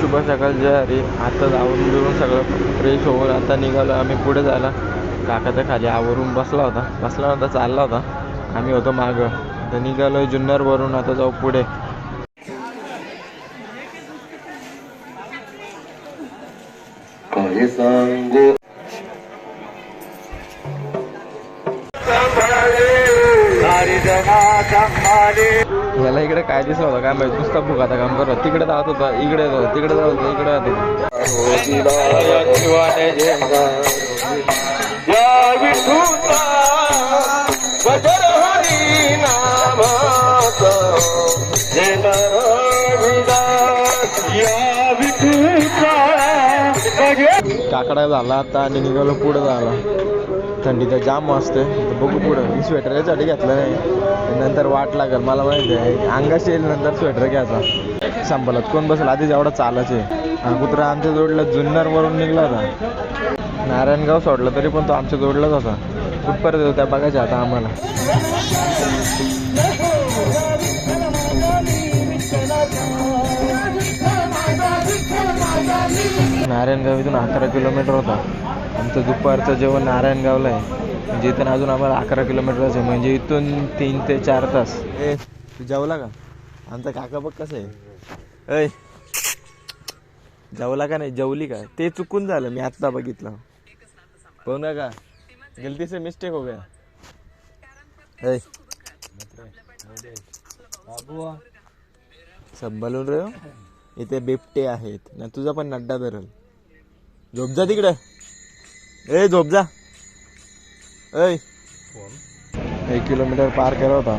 शुभ सकाळ जय हरी. आता आवरून बिरून सगळं फ्रेश होऊन आता निघालो. आम्ही पुढे जायला. काका तर खाली आवरून बसला होता. बसला नव्हता चालला होता. आम्ही होतो मागं. आता निघालो जुन्नरवरून आता जाऊ पुढे. काय सांगू? याला इकडे काय दिसलं होतं काय माहिती नुसता भुकाचा काम करत तिकडे जात होता इकडे जाऊ तिकडे जात होता इकडे जात होता. काकडा झाला आता आणि निघालो पुढे झाला थंडी तर जाम असते बघू पुढं. मी स्वेटर यासाठी घेतलं नाही. नंतर वाट लागेल मला माहिती आहे. अंगाशी येईल नंतर स्वेटर घ्यायचा. संपलात कोण बसला? आधीच एवढा चालायचे आहे. हा कुत्रा आमच्या जोडला जुन्नरवरून निघला होता. नारायणगाव सोडला तरी पण तो आमच्या जोडलाच होता. कुठपर्यंत होत्या बघायच्या आता आम्हाला. नारायणगाव इथून अकरा किलोमीटर होता. आमचं दुपारचं जेवण नारायणगावला आहे. म्हणजे इथून अजून आम्हाला अकरा किलोमीटरच आहे. म्हणजे इथून तीन ते चार तास. ए तू जेवला का? आमचा काका बघ कसं आहे. ऐ जेवला का नाही? जेवली का? ते चुकून झालं मी आत्ता बघितलं. हो ना का गलती से मिस्टेक हो गया. ऐ. सब बलून रे हो. इथे बिबटे आहेत. ना तुझा पण नड्डा धरल. झोप जा तिकडे. ए झोप जा. ऐ. एक किलोमीटर पार केला होता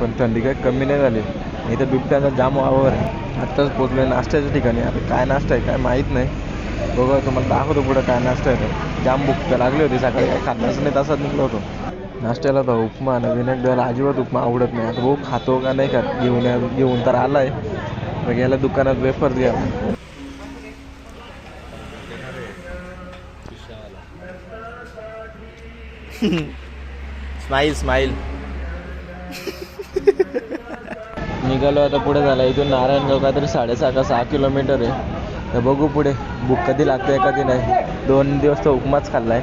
पण थंडी काही कमी नाही झाली. इथं बिबट्याचा जाम वावर आहे. आत्ताच पोचलोय नाश्त्याच्या ठिकाणी. आता काय नाश्ता आहे काय माहीत नाही. बघा तुम्हाला दाखवतो पुढं काय नाश्ता आहे जाम भूक लागली होती सकाळी. काय खाल्लंच नाही तसाच निघलो होतो. नाश्त्याला तर उपमा नवीन एक द्यायला अजिबात उपमा आवडत नाही. आता भाऊ खातो का नाही खात घेऊन या- घेऊन तर आलाय. मग याला दुकानात वेफर्स घ्या. स्माईल स्माईल निघालो आता पुढे झाला. इथून नारायणगाव तरी साडेसहा का सहा किलोमीटर आहे. तर बघू पुढे. बुक कधी लागते कधी नाही. दोन दिवस तर उपमाच खाल्लाय.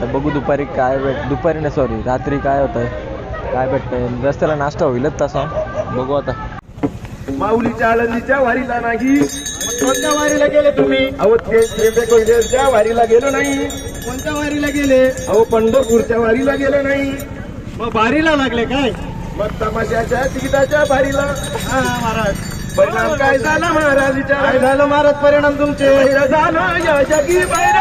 तर बघू दुपारी काय भेट दुपारी नाही सॉरी रात्री काय होतंय? काय भेटतंय? रस्त्याला नाश्ता होईलच तसा. बघू आता. माऊलीच्या आळंदीच्या वारीला नाही. कोणत्या वारीला गेले तुम्ही? अहो त्र्यंबकेश्वरच्या वारीला गेलो नाही. कोणत्या वारीला गेले? अहो पंढरपूरच्या वारीला गेलो नाही. मग वारीला लागले काय? मग तमाशाच्या तिकिटाच्या वारीला हा महाराज. परिणाम काय झाला महाराज काय विचार झालं महाराज परिणाम तुमचे? झालं या जगी बैर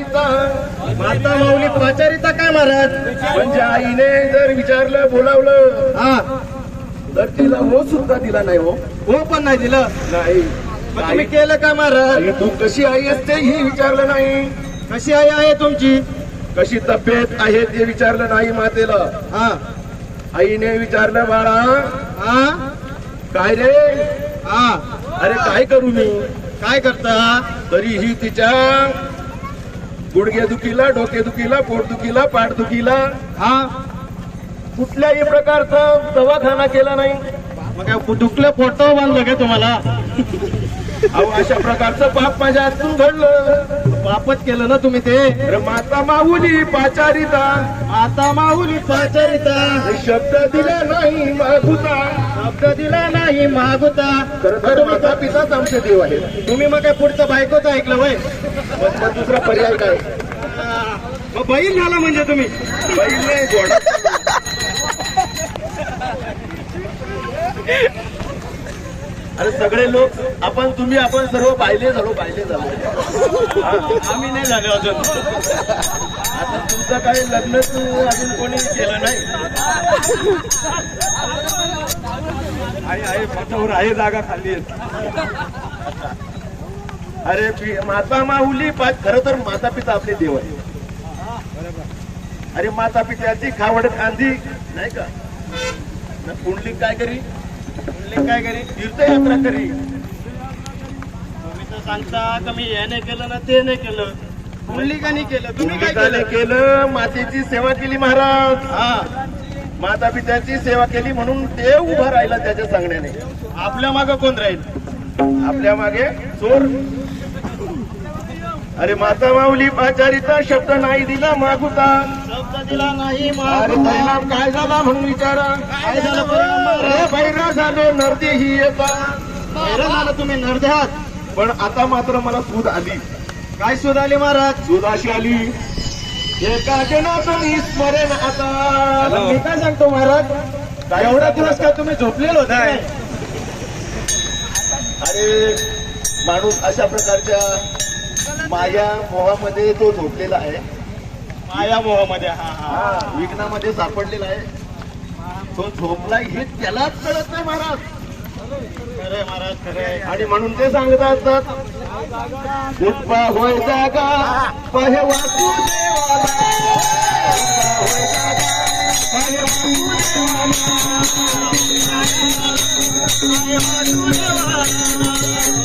माता माऊली प्राचारिता काय महाराज? म्हणजे आईने जर विचारलं बोलावलं हा. तर तिला हो सुद्धा दिला नाही हो. हो पण नाही दिलं? नाही. तुम्ही केलं काय महाराज तू कशी आई असते ही विचारलं नाही. कशी आई आहे तुमची? कशी तब्येत आहे ते विचारलं नाही मातेला. हा. आईने विचारलं बाळा हा? काय रे? हा. अरे काय करू मी? काय करता? तरीही तिच्या गुडघे दुखीला डोके दुखीला पोट दुखीला पाठ दुखीला हा. कुठल्याही प्रकारचा दवाखाना केला नाही. मग दुखलं फोटो बांधलं काय तुम्हाला? अहो अशा प्रकारचं पाप माझ्या हातून घडलं. वापस केलं ना तुम्ही ते? माता माऊली पाचारिता. आता माऊली प्राचारिता शब्द दिला नाही मागुता. शब्द दिला नाही मागुता. खरं माता पिताच आमचे देव आहेत. तुम्ही मग काय पुढचं बायकोच ऐकलं वय? मग मग दुसरा पर्याय काय? मग बैल झाला म्हणजे तुम्ही? बैल नाही अरे सगळे लोक आपण तुम्ही आपण सर्व पाहिले झालो पाहिले झालो. आम्ही नाही झालो अजून. आता तुमचं काही लग्न अजून कोणी केलं नाही? आहे आहे पटावर आहे जागा खाली. अरे माता माहुली पा- खरं तर माता पिता आपले देव आहे अरे माता पित्याची खावड कांदी नाही का? कुंडली काय करी? म्हणले काय करी तीर्थयात्रा करी. तुम्ही तर सांगता का मी हे नाही केलं ना ते नाही केलं? मुंडलिकाने केलं. तुम्ही काय केलं? मातेची सेवा केली महाराज. हा. माता पित्याची सेवा केली म्हणून ते उभा राहिला त्याच्या सांगण्याने. आपल्या माग कोण राहील? आपल्या मागे चोर. अरे माता माऊली पाचारीचा शब्द नाही दिला मागुता. शब्द दिला नाही अरे मागुता. परिणाम काय झाला म्हणून विचारा. काय झालं परिणाम? अरे बैरा झाले नरती ही येता हैराण झालं तुम्ही नरदेहात पण आता मात्र मला सूद आली. काय शोध आले महाराज? सूद अशी आली. एका जनातनी स्मरण आता. मी काय सांगतो महाराज? काय? एवढा दिवस काय तुम्ही झोपलेलो काय? अरे माणूस अशा प्रकारच्या माया मोहामध्ये तो झोपलेला आहे. माया मोहामध्ये हा. विघ्नामध्ये सापडलेला आहे. तो झोपलाय हे त्यालाच कळत नाही महाराज. खरंय महाराज खरंय. आणि म्हणून ते सांगत असतात उत्पा होय जागा पाहे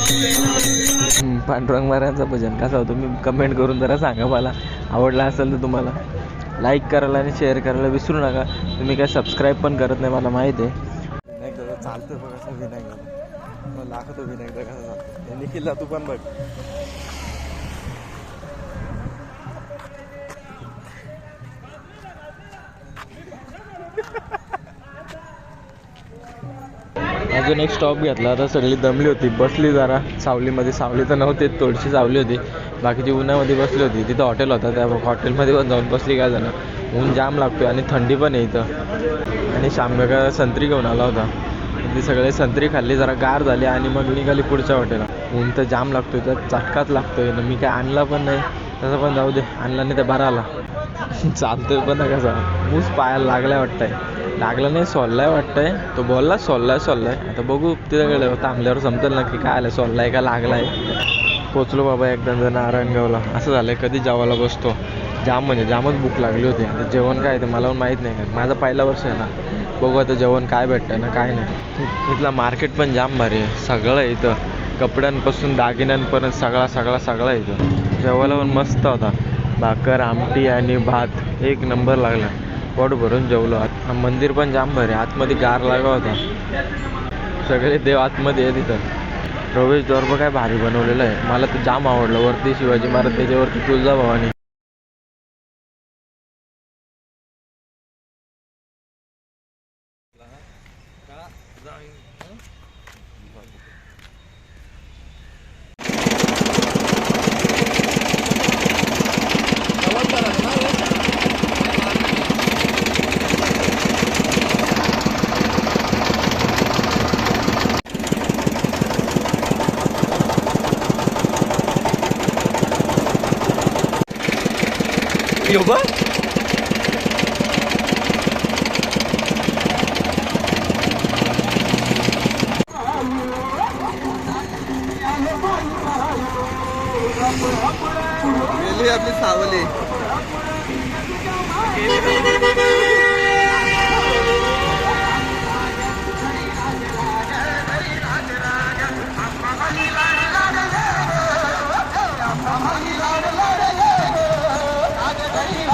हम्म, पांडुरंग महाराजांचं भजन कसं होतं? मी कमेंट करून जरा सांगा मला. आवडला असेल तर तुम्हाला लाईक करायला आणि शेअर करायला विसरू नका. तुम्ही काय सबस्क्राईब पण करत नाही मला माहीत आहे. विनायक दादा चालतं बघ असं विनायक दादा मला दाखवतो विनायक दादा कसं चालतं निखिलला तू पण बघ. अजून एक स्टॉप घेतला. आता सगळी दमली होती. बसली जरा. सावलीमध्ये सावली तर नव्हती थोडीशी सावली होती. बाकीची उन्हामध्ये बसली होती. तिथं हॉटेल होतं. त्या हॉटेलमध्ये पण जाऊन बसली काय जण. ऊन जाम लागतोय आणि थंडी पण आहे इथं. आणि शामकाका संत्री घेऊन आला होता. ती सगळे संत्री खाल्ली जरा गार झाली आणि मग निघाली पुढच्या हॉटेलला ऊन तर जाम लागतोय. तर चटकाच लागतोय. ना मी काय आणला पण नाही. तसं पण जाऊ दे. आणला नाही तर बरा आला. चालतोय पण ना कसा. मूस पायाला लागलाय वाटतंय. लागला नाही सोललाय वाटतंय. तो बोलला सोललाय सोललाय. आता बघू. तिच्याकडे थांबल्यावर समजेल नक्की काय आलं सोललाय का लागलाय. पोचलो बाबा एकदा जण नारायणगावला. असं झालंय कधी जावाला बसतो. जाम म्हणजे जामच भूक लागली होती. आता जेवण काय ते मला पण माहीत नाही. का माझं पहिला वर्ष आहे ना. बघू आता जेवण काय भेटतं ना काय नाही. इथला मार्केट पण जाम भारी आहे. सगळं आहे इथं. कपड्यांपासून दागिन्यांपर्यंत सगळा सगळा सगळा इथं. जेवायला पण मस्त होता भाकर आमटी आणि भात. एक नंबर लागला. पोट भरून जेवलो. आत मंदिर पण जाम भारी आहे. आतमध्ये गार लागा होता. सगळे देव आतमध्ये आहे तिथं प्रवेशद्वार पण काय भारी बनवलेलं आहे. मला तर जाम आवडलं. वरती शिवाजी महाराज त्याच्यावरती तुळजाभवानी. योगा आपली सावली.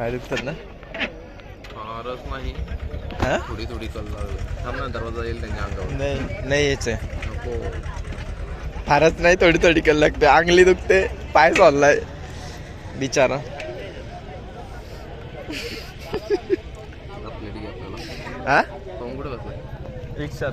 पाय दुखतात ना रस नाही. हा? थोडी थोडी कल थांब ना दरवाजा येईल त्यांच्या अंगावर. नाही नाही यायचंय. नको. फारच नाही थोडी थोडी कल लागते. अंगली दुखते पाय सोडलाय बिचारा. आपल्याला हा? पाहून कुठं बसलाय? रिक्षात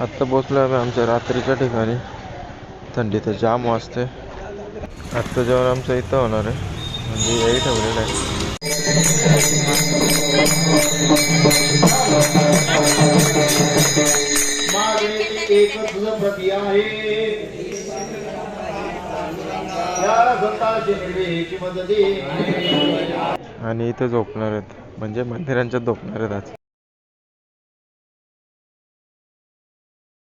आत्ता पोचलो आम्ही आमच्या रात्रीच्या ठिकाणी. थंडी तर जाम वाजते. आत्ता जेवण आमचं इथं होणार आहे. म्हणजे याही ठेवलेलं आहे. आणि इथं झोपणार आहेत. म्हणजे मंदिरांच्यात झोपणार आहेत आज.